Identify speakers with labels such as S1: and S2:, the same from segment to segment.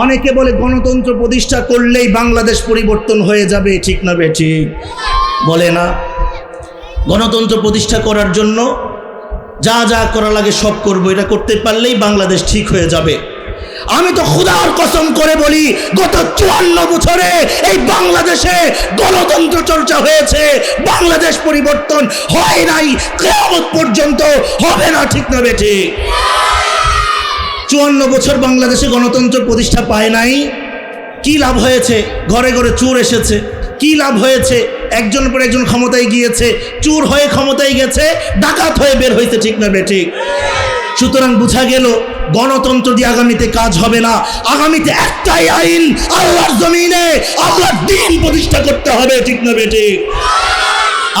S1: অনেকে বলে গণতন্ত্র প্রতিষ্ঠা করলেই বাংলাদেশ পরিবর্তন হয়ে যাবে, ঠিক না বে ঠিক? বলে না। গণতন্ত্র প্রতিষ্ঠা করার জন্য যা যা করা লাগে সব করব, এটা করতে পারলেই বাংলাদেশ ঠিক হয়ে যাবে। আমি তো খুদার কসম করে বলি, গত চুয়ান্ন বছরে এই বাংলাদেশে গণতন্ত্র চর্চা হয়েছে, বাংলাদেশ পরিবর্তন হয় নাই, কেয়ামত পর্যন্ত হবে না, ঠিক না বেঠি চুয়ান্ন বছর বাংলাদেশে গণতন্ত্র প্রতিষ্ঠা পায় নাই। কি লাভ হয়েছে? ঘরে ঘরে চোর এসেছে। কি লাভ হয়েছে? একজন পর একজন ক্ষমতায় গিয়েছে। চোর হয়ে ক্ষমতায় গেছে, ডাকাত হয়ে বের হয়েছে, ঠিক না বেঠিক সুতরাং বোঝা গেল, গণতন্ত্র দিয়ে আগামীতে কাজ হবে না। আগামীতে একটাই আইন, আল্লাহর জমিনে আল্লাহর দিন প্রতিষ্ঠা করতে হবে, ঠিক না বেঠিক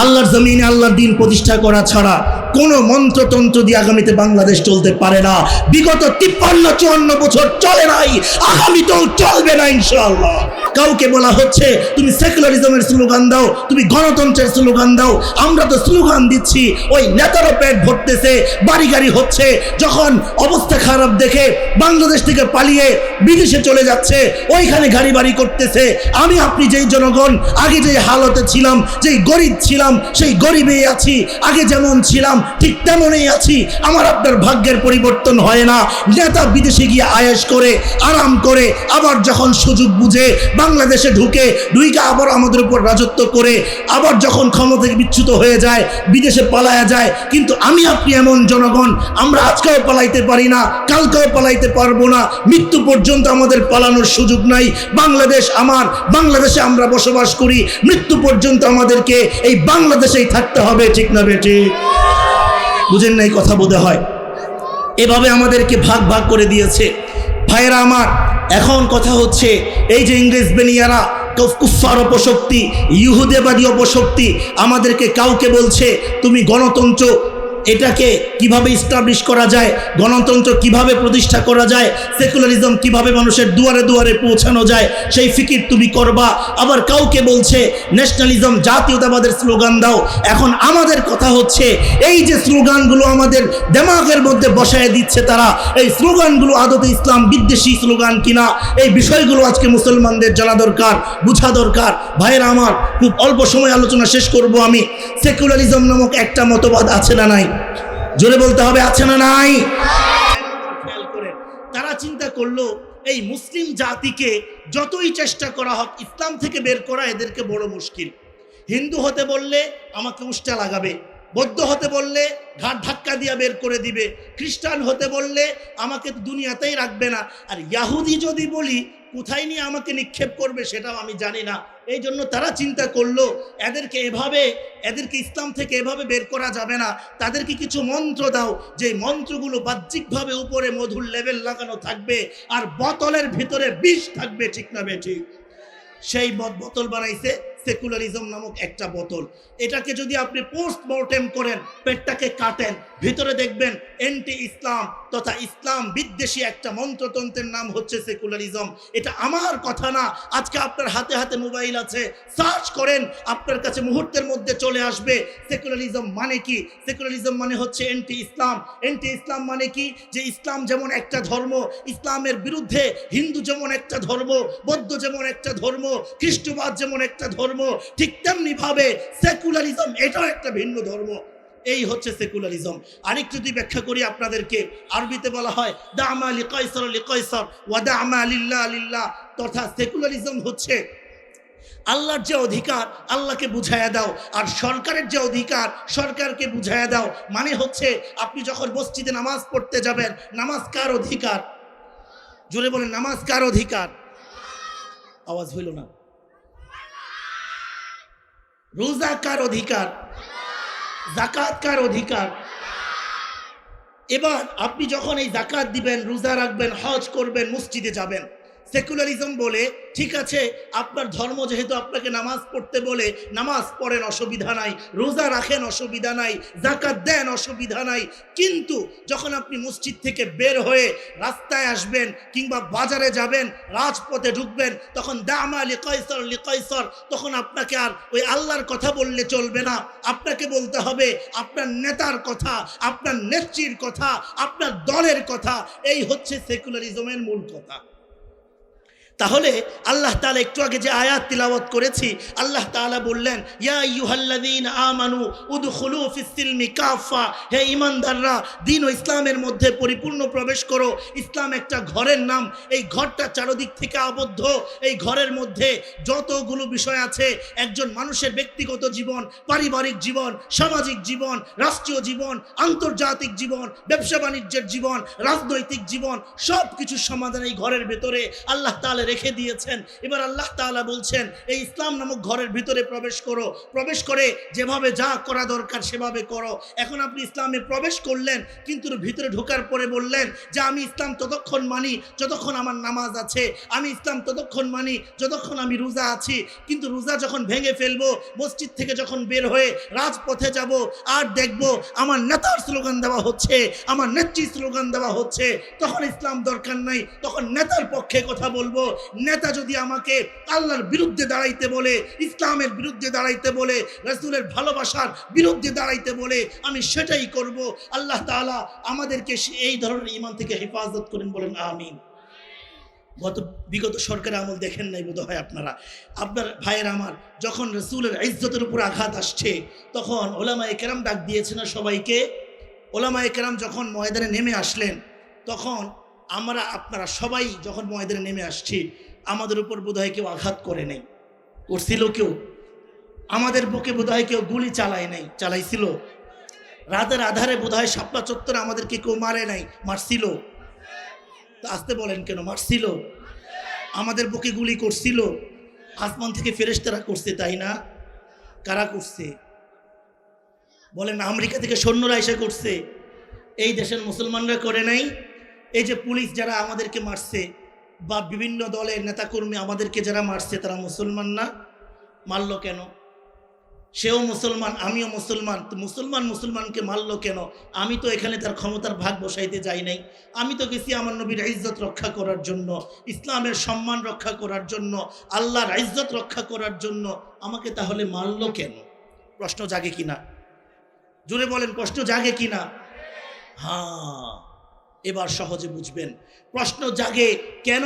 S1: আল্লাহর জমিনে আল্লাহর দিন প্রতিষ্ঠা করা ছাড়া কোনো মন্ত্রতন্ত্র দিয়ে আগামীতে বাংলাদেশ চলতে পারে না। বিগত তিপ্পান্ন, চুয়ান্ন বছর চলে নাই। আগামীতেও চলবে না, ইনশাআল্লাহ। কাউকে বলা হচ্ছে, তুমি সেকুলারিজমের স্লোগান দাও, তুমি গণতন্ত্রের স্লোগান দাও। আমরা তো স্লোগান দিচ্ছি, ওই নেতারও পেট ভরতেছে, বাড়ি গাড়ি হচ্ছে, যখন অবস্থা খারাপ দেখে বাংলাদেশ থেকে পালিয়ে বিদেশে চলে যাচ্ছে, ওইখানে গাড়ি বাড়ি করতেছে। আমি, আপনি যেই জনগণ, আগে যেই হালতে ছিলাম, যেই গরিব ছিলাম, সেই গরিবেই আছি, আগে যেমন ছিলাম, ঠিক তেমনই আছি। আমার আপনার ভাগ্যের পরিবর্তন হয় না। নেতা বিদেশে গিয়ে আয়েস করে, আরাম করে, আবার যখন সুযোগ বুঝে বাংলাদেশে ঢুকে ঢুইকে আবার আমাদের উপর রাজত্ব করে আবার যখন ক্ষমতা বিচ্যুত হয়ে যায়, বিদেশে পালায়া যায়। কিন্তু আমি আপনি এমন জনগণ, আমরা আজকেও পালাইতে পারি না, কালকেও পালাইতে পারব না, মৃত্যু পর্যন্ত আমাদের পালানোর সুযোগ নাই। বাংলাদেশ আমার, বাংলাদেশে আমরা বসবাস করি, মৃত্যু পর্যন্ত আমাদেরকে এই বাংলাদেশেই থাকতে হবে, ঠিক না বেটি বুঝেন না এই কথা বোধ হয় এভাবে আমাদেরকে ভাগ ভাগ করে দিয়েছে। ভাইয়েরা আমার এখন কথা হচ্ছে, এই যে ইংরেজ বেনিয়ারা কুফার অপশক্তি ইহুদেবাদী অপশক্তি, আমাদেরকে কাউকে বলছে, তুমি গণতন্ত্র এটাকে কীভাবে ইস্টাবলিশ করা যায়? গণতন্ত্র কীভাবে প্রতিষ্ঠা করা যায়? সেকুলারিজম কীভাবে মানুষের দুয়ারে দুয়ারে পৌঁছানো যায়? সেই ফিকির তুমি করবা। আবার কাউকে বলছে ন্যাশনালিজম জাতীয়তাবাদের স্লোগান দাও। এখন আমাদের কথা হচ্ছে, এই যে স্লোগানগুলো আমাদের দেমাগের মধ্যে বসায় দিচ্ছে তারা, এই স্লোগানগুলো আদতে ইসলাম বিদ্বেষী স্লোগান কিনা? এই বিষয়গুলো আজকে মুসলমানদের জানা দরকার, বোঝা দরকার। ভাইয়েরা আমার, খুব অল্প সময় আলোচনা শেষ করব আমি। সেকুলারিজম নামক একটা মতবাদ আছে না নাই? জোরে বলতে হবে, আছে না নাই? তারা চিন্তা করল, এই মুসলিম জাতিকে যতই চেষ্টা করা হোক, ইসলাম থেকে বের করা এদেরকে বড় মুশকিল। হিন্দু হতে বললে আমাকে উষ্টা লাগাবে। বৌদ্ধ হতে বললে ঘাট ধাক্কা দিয়ে বের করে দিবে। খ্রিস্টান হতে বললে আমাকে তো দুনিয়াতেই রাখবে না। আর ইয়াহুদি যদি বলি, কোথায় নিয়ে আমাকে নিক্ষেপ করবে সেটাও আমি জানি না। এই জন্য তারা চিন্তা করল, এদেরকে এভাবে, এদেরকে ইসলাম থেকে এভাবে বের করা যাবে না। তাদেরকে কিছু মন্ত্র দাও, যে মন্ত্রগুলো বাহ্যিকভাবে উপরে মধুর লেভেল লাগানো থাকবে আর বোতলের ভিতরে বিষ থাকবে, ঠিক না বে ঠিক? সেই বোতল বানাইছে সেকুলারিজম নামক একটা বোতল। এটাকে যদি আপনি পোস্ট মর্টেম করেন, পেটটাকে কাটেন, ভিতরে দেখবেন এন্টি ইসলাম তথা ইসলাম বিদ্বেষী একটা মন্ত্রতন্ত্রের নাম হচ্ছে সেকুলারিজম। এটা আমার কথা না, আজকে আপনার হাতে হাতে মোবাইল আছে, সার্চ করেন, আপনার কাছে মুহূর্তের মধ্যে চলে আসবে। সেকুলারিজম মানে কি? সেকুলারিজম মানে হচ্ছে এন্টি ইসলাম এন্টি ইসলাম মানে কি? যে ইসলাম যেমন একটা ধর্ম, ইসলামের বিরুদ্ধে হিন্দু যেমন একটা ধর্ম, বৌদ্ধ যেমন একটা ধর্ম, খ্রিস্টবাদ যেমন একটা ধর্ম ঠিক তেমনি ভাবে সেকুলারিজম, এটাও একটা ভিন্ন ধর্ম। এই হচ্ছে সেকুলারিজম। আরেকটু যদি ব্যাখ্যা করি আপনাদেরকে। আরবিতে বলা হয় দা আমা আলি কয়সর আলি কয়সর, ওয়া দা আমা আলিল্লাহ আলিল্লাহ তথা সেকুলারিজম হচ্ছে আল্লাহর যে অধিকার, আল্লাহকে বুঝাইয়া দাও। আর সরকারের যে অধিকার, সরকারকে বুঝাইয়া দাও। মানে হচ্ছে, আপনি যখন মসজিদে নামাজ পড়তে যাবেন, নামাজ কার অধিকার? জোরে বলেন, নামাজ কার অধিকার? আওয়াজ হইল না। রোজা কার অধিকার জাকাত কার অধিকার। এবার আপনি যখন এই জাকাত দিবেন, রোজা রাখবেন, হজ করবেন, মসজিদে যাবেন সেকুলারিজম বলে, ঠিক আছে, আপনার ধর্ম যেহেতু আপনাকে নামাজ পড়তে বলে, নামাজ পড়েন অসুবিধা নাই, রোজা রাখেন অসুবিধা নাই জাকাত দেন অসুবিধা নাই, কিন্তু যখন আপনি মসজিদ থেকে বের হয়ে রাস্তায় আসবেন কিংবা বাজারে যাবেন, রাজপথে ঢুকবেন, তখন দামা লিকয়সর লিকয়সর তখন আপনাকে আর ওই আল্লাহর কথা বললে চলবে না। আপনাকে বলতে হবে, আপনার নেতার কথা, আপনার নেত্রীর কথা, আপনার দলের কথা, এই হচ্ছে সেকুলারিজমের মূল কথা। তাহলে আল্লাহ তাআলা একটু আগে যে আয়াত তিলাওয়াত করেছি, আল্লাহ তাআলা বললেন, ইয়া আমানু কাফা হে ঈমানদাররা, দিন ও ইসলামের মধ্যে পরিপূর্ণ প্রবেশ করো। ইসলাম একটা ঘরের নাম, এই ঘরটা চারদিক থেকে আবদ্ধ। এই ঘরের মধ্যে যতগুলো বিষয় আছে, একজন মানুষের ব্যক্তিগত জীবন, পারিবারিক জীবন, সামাজিক জীবন, রাষ্ট্রীয় জীবন, আন্তর্জাতিক জীবন, ব্যবসা বাণিজ্যের জীবন, রাজনৈতিক জীবন সব কিছুর সমাধান এই ঘরের ভেতরে। আল্লাহ তাআলা রেখে দিয়েছেন। এবার আল্লাহ তাআলা বলছেন, এই ইসলাম নামক ঘরের ভিতরে প্রবেশ করো। প্রবেশ করে যেভাবে যা করা দরকার সেভাবে করো। এখন আপনি ইসলামে প্রবেশ করলেন, কিন্তু ভিতরে ঢোকার পরে বললেন যে, আমি ইসলাম ততক্ষণ মানি যতক্ষণ আমার নামাজ আছে। আমি ইসলাম ততক্ষণ মানি যতক্ষণ আমি রোজা আছি। কিন্তু রোজা যখন ভেঙে ফেলব, মসজিদ থেকে যখন বের হয়ে রাজপথে যাব, আর দেখব আমার নেতার স্লোগান দেওয়া হচ্ছে, আমার নেত্রী স্লোগান দেওয়া হচ্ছে, তখন ইসলাম দরকার নাই। তখন নেতার পক্ষে কথা বলব নেতা যদি আমাকে আল্লাহর বিরুদ্ধে দাঁড়াইতে বলে, ইসলামের বিরুদ্ধে দাঁড়াইতে বলে, রসুলের ভালোবাসার বিরুদ্ধে দাঁড়াইতে বলে, আমি সেটাই করব। আল্লাহ তাআলা আমাদেরকে এই ধরনের ইমান থেকে হেফাজত করেন বলেন, আমিন। গত বিগত সরকারের আমল দেখেন নাই বোধ হয় আপনারা। আপনার ভাইয়ের আমার, যখন রসুলের ইজ্জতের উপর আঘাত আসছে, তখন ওলামায়ে কেরাম ডাক দিয়েছে না সবাইকে? ওলামায়ে কেরাম যখন ময়দানে নেমে আসলেন, তখন আমরা, আপনারা সবাই যখন ময়দানে নেমে আসছি, আমাদের উপর বোধহয় কেউ আঘাত করে নেই। করছিল কেউ? আমাদের বুকে বোধহয় কেউ গুলি চালায় নাই, চালাইছিল। রাতের আধারে বোধহয় শাপলা চত্বরে আমাদেরকে কেউ মারে নাই, মারছিল। আসতে বলেন কেন, মারছিল? আমাদের বুকে গুলি করছিল। আসমান থেকে ফেরেশতারা করছে, তাই না? কারা করছে? বলেন, আমেরিকা থেকে সৈন্যরা এসে করছে। এই দেশের মুসলমানরা করে নাই? এই যে পুলিশ যারা আমাদেরকে মারছে বা বিভিন্ন দলের নেতাকর্মী আমাদেরকে যারা মারছে, তারা মুসলমান না? মারল কেন? সেও মুসলমান, আমিও মুসলমান। মুসলমান মুসলমানকে মারল কেন? আমি তো এখানে তার ক্ষমতার ভাগ বসাইতে যাই নাই। আমি তো গেছি আমার নবীর ইজ্জত রক্ষা করার জন্য, ইসলামের সম্মান রক্ষা করার জন্য, আল্লাহর ইজ্জত রক্ষা করার জন্য। আমাকে তাহলে মারলো কেন? প্রশ্ন জাগে কিনা? জুড়ে বলেন, প্রশ্ন জাগে কিনা? হ্যাঁ। এবার সহজে বুঝবেন। প্রশ্ন জাগে কেন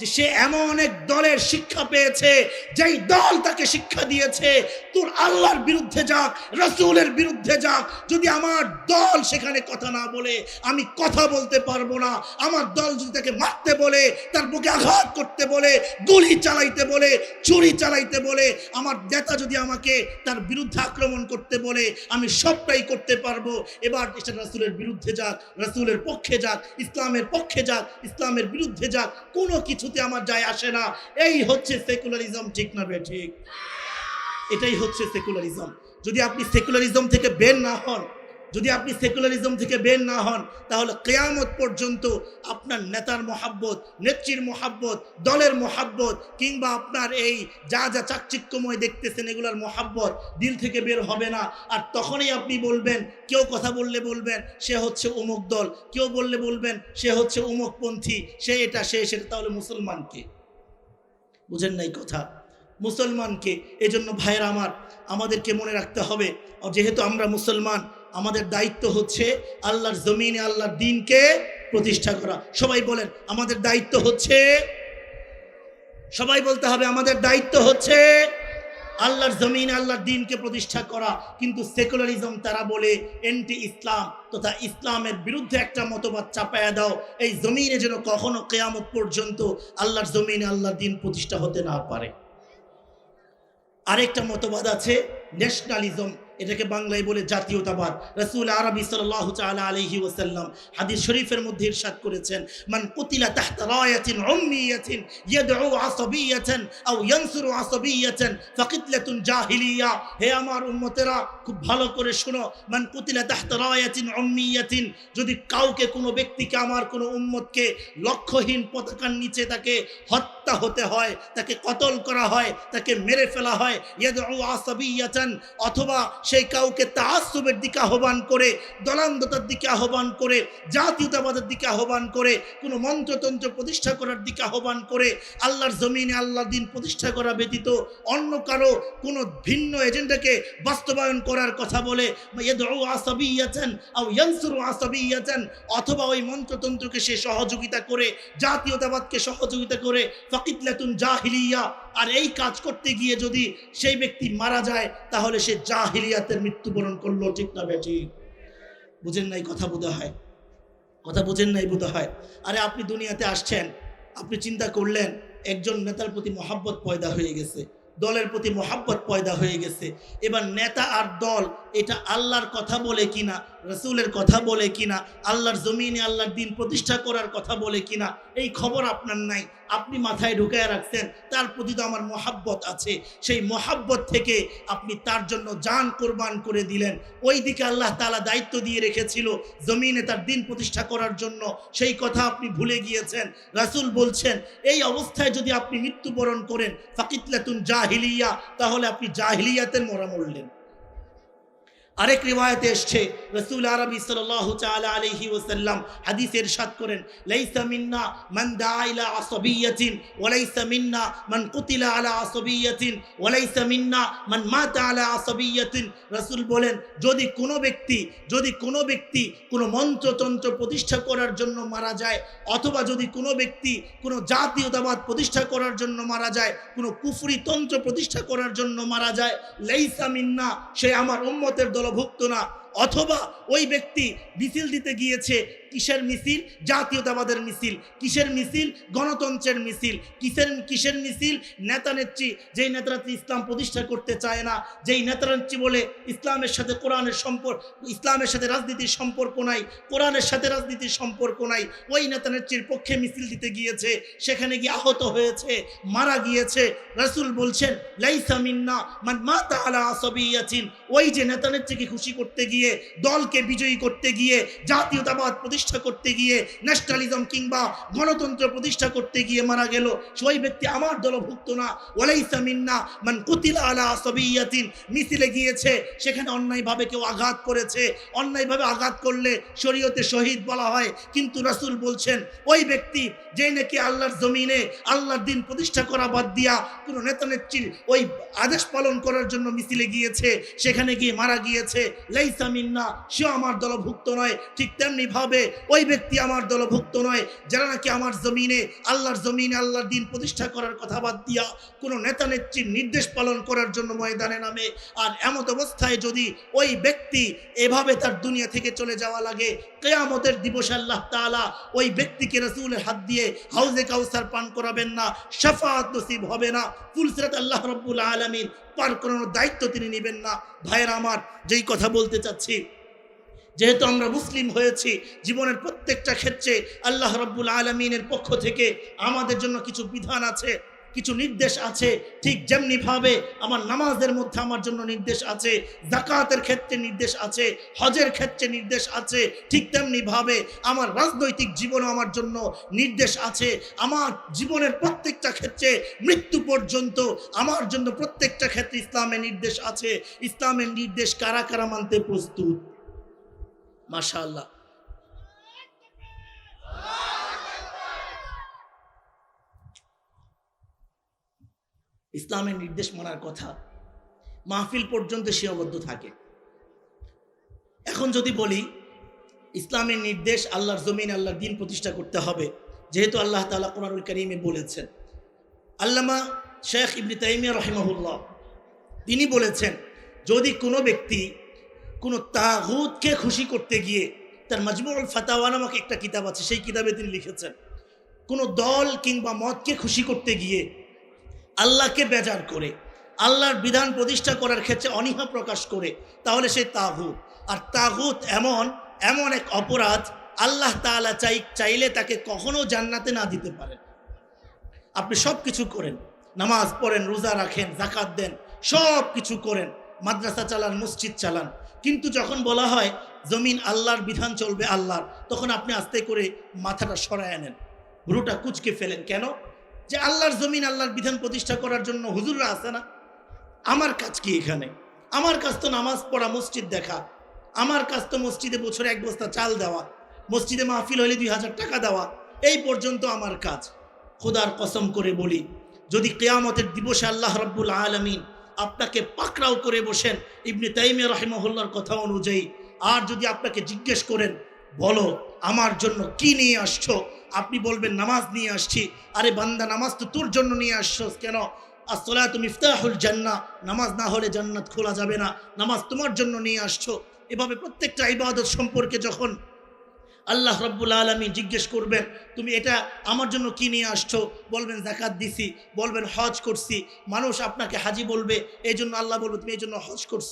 S1: যে সে এমন এক দলের শিক্ষা পেয়েছে, যেই দল তাকে শিক্ষা দিয়েছে, তোর আল্লাহর বিরুদ্ধে যাক, রসুলের বিরুদ্ধে যাক, যদি আমার দল সেখানে কথা না বলে, আমি কথা বলতে পারব না। আমার দল যদি তাকে মারতে বলে, তার বুকে আঘাত করতে বলে, গুলি চালাইতে বলে, চুরি চালাইতে বলে, আমার নেতা যদি আমাকে তার বিরুদ্ধে আক্রমণ করতে বলে, আমি সবটাই করতে পারব। এবার এটা রাসুলের বিরুদ্ধে যাক, রাসুলের পক্ষে যাক, ইসলামের পক্ষে যাক, ইসলামের বিরুদ্ধে যাক, কোনো কিছুতে আমার যায় আসে না। এই হচ্ছে সেকুলারিজম ঠিক না বে ঠিক? এটাই হচ্ছে সেকুলারিজম যদি আপনি সেকুলারিজম থেকে বের না হন যদি আপনি সেকুলারিজম থেকে বের না হন, তাহলে কেয়ামত পর্যন্ত আপনার নেতার মহাব্বত, নেত্রীর মহাব্বত, দলের মহাব্বত, কিংবা আপনার এই যা যা চাকচিক্যময় দেখতেছেন এগুলার মহাব্বত দিল থেকে বের হবে না। আর তখনই আপনি বলবেন, কেউ কথা বললে বলবেন, সে হচ্ছে অমুক দল। কেউ বললে বলবেন, সে হচ্ছে অমুকপন্থী, সে এটা, সে সেটা, তাহলে মুসলমানকে বুঝেন নাই কথা? মুসলমানকে এজন্য ভাইয়ের আমার, আমাদেরকে মনে রাখতে হবে, যেহেতু আমরা মুসলমান আমাদের দায়িত্ব হচ্ছে আল্লাহর জমিনে, আল্লাহর দিনকে প্রতিষ্ঠা করা। সবাই বলেন, আমাদের দায়িত্ব হচ্ছে, সবাই বলতে হবে, আমাদের দায়িত্ব হচ্ছে আল্লাহর জমিনে, আল্লাহর দিনকে প্রতিষ্ঠা করা। কিন্তু সেকুলারিজম তারা বলে এন্টি ইসলাম, তথা ইসলামের বিরুদ্ধে একটা মতবাদ চাপায়া দাও। এই জমিনে যেন কখনো কেয়ামত পর্যন্ত আল্লাহর জমিনে, আল্লাহর দিন প্রতিষ্ঠা হতে না পারে। আরেকটা মতবাদ আছে ন্যাশনালিজম এটাকে বাংলায় বলে জাতীয়তাবাদ। রসুল আরবি সাল্লাহ তাআলা আলাইহি ওয়াসাল্লাম হাদিস শরীফের মধ্যে ইরশাদ করেছেন, মান কুতিলা তাহতা রায়াতিন আও ফাকিতলাতুন জাহিলিয়া। হে আমার উম্মতেরা, খুব ভালো করে শোনো, মান কুতিলা তাহতা রায়াতিন উম্মিয়াতিন যদি কাউকে, কোনো ব্যক্তিকে, আমার কোনো উম্মতকে লক্ষ্যহীন পতাকার নিচে তাকে হত্যা হতে হয়, তাকে কতল করা হয়, তাকে মেরে ফেলা হয়, ইয়াদউ আসাবিয়াতান, অথবা সেই কাউকে তাহাসুবের দিকে আহ্বান করে, দলান্দতার দিকে আহ্বান করে, জাতীয়তাবাদের দিকে আহ্বান করে, কোনো মন্ত্রতন্ত্র প্রতিষ্ঠা করার দিকে আহ্বান করে, আল্লাহর জমিনে আল্লাহর দিন প্রতিষ্ঠা করা ব্যতীত অন্য কারও কোনো ভিন্ন এজেন্ডাকে বাস্তবায়ন করার কথা বলে ইয়াদউ আসাবিয়াতান, আও ইয়ানসুরু আসাবিয়াতান, অথবা ওই মন্ত্রতন্ত্রকে সে সহযোগিতা করে, জাতীয়তাবাদকে সহযোগিতা করে ফাকিতলাতুন জাহিলিয়া। আর এই কাজ করতে গিয়ে যদি সেই ব্যক্তি মারা যায়, তাহলে সে জাহিলিয়াতের মৃত্যুবরণ করল, ঠিক না বেটি বুঝেন নাই কথা বোধ হয় কথা বুঝেন নাই বোধ হয় আরে আপনি দুনিয়াতে আসছেন, আপনি চিন্তা করলেন, একজন নেতার প্রতি মহাব্বত পয়দা হয়ে গেছে, দলের প্রতি মহাব্বত পয়দা হয়ে গেছে। এবার নেতা আর দল, এটা আল্লাহর কথা বলে কিনা, রসুলের কথা বলে কিনা, আল্লাহর জমিনে আল্লাহর দিন প্রতিষ্ঠা করার কথা বলে কিনা, এই খবর আপনার নাই। আপনি মাথায় ঢুকায় রাখছেন, তার প্রতি তো আমার মহাব্বত আছে। সেই মহাব্বত থেকে আপনি তার জন্য জান কোরবান করে দিলেন। ওই দিকে আল্লাহ তালা দায়িত্ব দিয়ে রেখেছিল জমিনে তার দিন প্রতিষ্ঠা করার জন্য। সেই কথা আপনি ভুলে গিয়েছেন। রাসুল বলছেন, এই অবস্থায় যদি আপনি মৃত্যুবরণ করেন, ফাকিতলাতুন জাহিলিয়া, তাহলে আপনি জাহিলিয়াতের মরা মরলেন। আরেক রিওয়ায়তে এসছে রসুল আরবি সাল্লাল্লাহু তাআলা আলাইহি ওয়াসাল্লাম হাদিস ইরশাদ করেন, লাইসা মিন্না মান দাআ ইলা আসাবিয়াতিন ওয়া লাইসা মিন্না মান কুতিলা আলা আসাবিয়াতিন ওয়া লাইসা মিন্না মান মাতা আলা আসাবিয়াতিন। রাসূল বলেন, যদি কোনো ব্যক্তি, যদি কোনো ব্যক্তি কোনো মন্ত্রতন্ত্র প্রতিষ্ঠা করার জন্য মারা যায় অথবা যদি কোনো ব্যক্তি কোনো জাতীয়তাবাদ প্রতিষ্ঠা করার জন্য মারা যায়, কোনো কুফরি তন্ত্র প্রতিষ্ঠা করার জন্য মারা যায়, লাইসা মিন্না সে আমার উম্মতের দলভুক্ত না। অথবা ওই ব্যক্তি মিছিল দিতে গিয়েছে কিসের মিছিল? জাতীয়তাবাদের মিছিল। কিসের মিছিল? গণতন্ত্রের মিছিল। কিসের কিসের মিছিল? নেতা নেত্রী, যেই নেতানেত্রী ইসলাম প্রতিষ্ঠা করতে চায় না, যেই নেতা নেত্রী বলে ইসলামের সাথে কোরআনের সম্পর্ক, ইসলামের সাথে রাজনীতির সম্পর্ক নাই, কোরআনের সাথে রাজনীতির সম্পর্ক নাই, ওই নেতা নেত্রীর পক্ষে মিছিল দিতে গিয়েছে, সেখানে গিয়ে আহত হয়েছে, মারা গিয়েছে। রাসুল বলছেন, লাইসা মিন্না মান মাতা আলা আসাবিয়াতিন। ওই যে নেতা নেত্রীকে খুশি করতে গিয়ে দলকে বিজয়ী করতে গিয়ে, জাতীয়তাবাদ প্রতিষ্ঠা করতে গিয়ে ন্যাশনালিজম কিংবা গণতন্ত্র প্রতিষ্ঠা করতে গিয়ে মারা গেল। সেই ব্যক্তি আমার দলভুক্ত না। ওয়ালাইসা মিন্না মান কুতিলা আলা আসাবিয়াতিন মিছিলে গিয়েছে, সেখানে অন্যায়ভাবে কেউ আঘাত করেছে। অন্যায়ভাবে আঘাত করলে শরীয়তে শহীদ বলা হয়। কিন্তু রাসূল বলছেন, ওই ব্যক্তি যে নাকি আল্লাহর জমিনে আল্লাহর দিন প্রতিষ্ঠা করা বাদ দিয়া কোনো নেতা নেত্রীর ওই আদেশ পালন করার জন্য মিছিলে গিয়েছে, সেখানে গিয়ে মারা গিয়েছে। লাইসা মিন্না সে আমার দলভুক্ত নয়। ঠিক তেমনি ভাবে ওই ব্যক্তি আমার দলভুক্ত নয়, যারা নাকি আমার জমিনে, আল্লাহর জমিনে আল্লাহর দিন প্রতিষ্ঠা করার কথা বাদ দিয়া কোনো নেতা নেত্রীর নির্দেশ পালন করার জন্য ময়দানে নামে। আর এমত অবস্থায় যদি ওই ব্যক্তি এভাবে তার দুনিয়া থেকে চলে যাওয়া লাগে, কেয়ামতের দিবস আল্লাহ তাআলা ওই ব্যক্তিকে রসুলের হাত দিয়ে হাউজে কাউসার পান করাবেন না শাফাত নসিব হবে না ফুলসিরাত আল্লাহ রব্বুল আলমিন পার করানোর দায়িত্ব তিনি নেবেন না। ভাইয়ের আমার যেই কথা বলতে চাচ্ছি যেহেতু আমরা মুসলিম হয়েছি, জীবনের প্রত্যেকটা ক্ষেত্রে আল্লাহ রব্বুল আলমিনের পক্ষ থেকে আমাদের জন্য কিছু বিধান আছে। কিছু নির্দেশ আছে, ঠিক যেমনিভাবে আমার নামাজের মধ্যে আমার জন্য নির্দেশ আছে জাকাতের ক্ষেত্রে নির্দেশ আছে, হজের ক্ষেত্রে নির্দেশ আছে, ঠিক তেমনিভাবে আমার রাজনৈতিক জীবনও আমার জন্য নির্দেশ আছে। আমার জীবনের প্রত্যেকটা ক্ষেত্রে মৃত্যু পর্যন্ত আমার জন্য প্রত্যেকটা ক্ষেত্রে ইসলামের নির্দেশ আছে। ইসলামের নির্দেশ কারা কারা মানতে প্রস্তুত? মাশাআল্লাহ। ইসলামের নির্দেশ মানার কথা। মাহফিল পর্যন্ত সীমাবদ্ধ থাকে। এখন যদি বলি, ইসলামের নির্দেশ আল্লাহর জমিন আল্লাহর দিন প্রতিষ্ঠা করতে হবে, যেহেতু আল্লাহ তালা কোরআনুল করিমে বলেছেন। আল্লামা শেখ ইবনি তাইমিয়া রহিমাহুল্লাহ, তিনি বলেছেন, যদি কোনো ব্যক্তি কোনো তাগুতকে খুশি করতে গিয়ে তার মজমুল ফাতাওয়া নামক একটা কিতাব আছে, সেই কিতাবে তিনি লিখেছেন, কোনো দল কিংবা মতকে খুশি করতে গিয়ে আল্লাহকে বেজার করে, আল্লাহর বিধান প্রতিষ্ঠা করার ক্ষেত্রে অনীহা প্রকাশ করে, তাহলে সে তাগুত। আর তাগুত এমন এমন এক অপরাধ আল্লাহ তাআলা চাই, চাইলে তাকে কখনো জান্নাতে না দিতে পারেন। আপনি সব কিছু করেন, নামাজ পড়েন, রোজা রাখেন জাকাত দেন সব কিছু করেন, মাদ্রাসা চালান, মসজিদ চালান। কিন্তু যখন বলা হয় জমিন আল্লাহর বিধান চলবে আল্লাহর, তখন আপনি আস্তে করে মাথাটা সরায় আনেন ভ্রুটা কুচকে ফেলেন। কেন? যে আল্লাহর জমিন, আল্লাহর বিধান প্রতিষ্ঠা করার জন্য হুজুররা আছে না? আমার কাজ কি এখানে? আমার কাজ তো নামাজ পড়া, মসজিদ দেখা। আমার কাজ তো মসজিদে বছরে এক বস্তা চাল দেওয়া। মসজিদে মাহফিল হলে দুই হাজার টাকা দেওয়া। এই পর্যন্ত আমার কাজ। খোদার কসম করে বলি, যদি কেয়ামতের দিবসে আল্লাহ রব্বুল আলমিন আপনাকে পাকড়াও করে বসেন, ইবনে তাইমিয়া রাহিমহল্লার কথা অনুযায়ী, আর যদি আপনাকে জিজ্ঞেস করেন, বলো, আমার জন্য কি নিয়ে আসছো? আপনি বলবেন, নামাজ নিয়ে আসছি। আরে বান্দা, নামাজ তো তোর জন্য নিয়ে আসছো কেন? আসলা তুমি ইফতাহুল জান্না নামাজ না হলে জান্নাত খোলা যাবে না। নামাজ তোমার জন্য নিয়ে আসছো। এভাবে প্রত্যেকটা ইবাদত সম্পর্কে যখন আল্লাহ রব্বুল আলমী জিজ্ঞেস করবেন, তুমি এটা আমার জন্য কি নিয়ে আসছো? বলবেন জাকাত দিছি। বলবেন, হজ করছি। মানুষ আপনাকে হাজি বলবে, এই জন্য আল্লাহ বলবে, তুমি এই জন্য হজ করছ।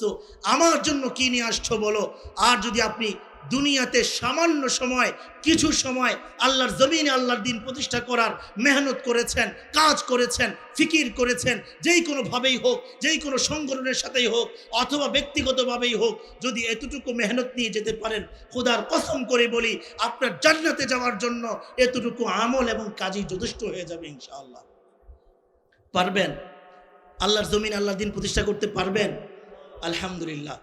S1: আমার জন্য কি নিয়ে আসছো বলো? আর যদি আপনি দুনিয়াতে সামান্য সময়, কিছু সময় আল্লাহর জমিনে আল্লাহর দিন প্রতিষ্ঠা করার মেহনত করেছেন, কাজ করেছেন, ফিকির করেছেন, যেই কোনোভাবেই হোক, যেই কোনো সংগঠনের সাথেই হোক, অথবা ব্যক্তিগতভাবেই হোক, যদি এতটুকু মেহনত নিয়ে যেতে পারেন, খোদার কসম করে বলি, আপনার জান্নাতে যাওয়ার জন্য এতটুকু আমল এবং কাজই যথেষ্ট হয়ে যাবে ইনশাআল্লাহ। পারবেন? আল্লাহর জমিন আল্লাহর দিন প্রতিষ্ঠা করতে পারবেন? আলহামদুলিল্লাহ।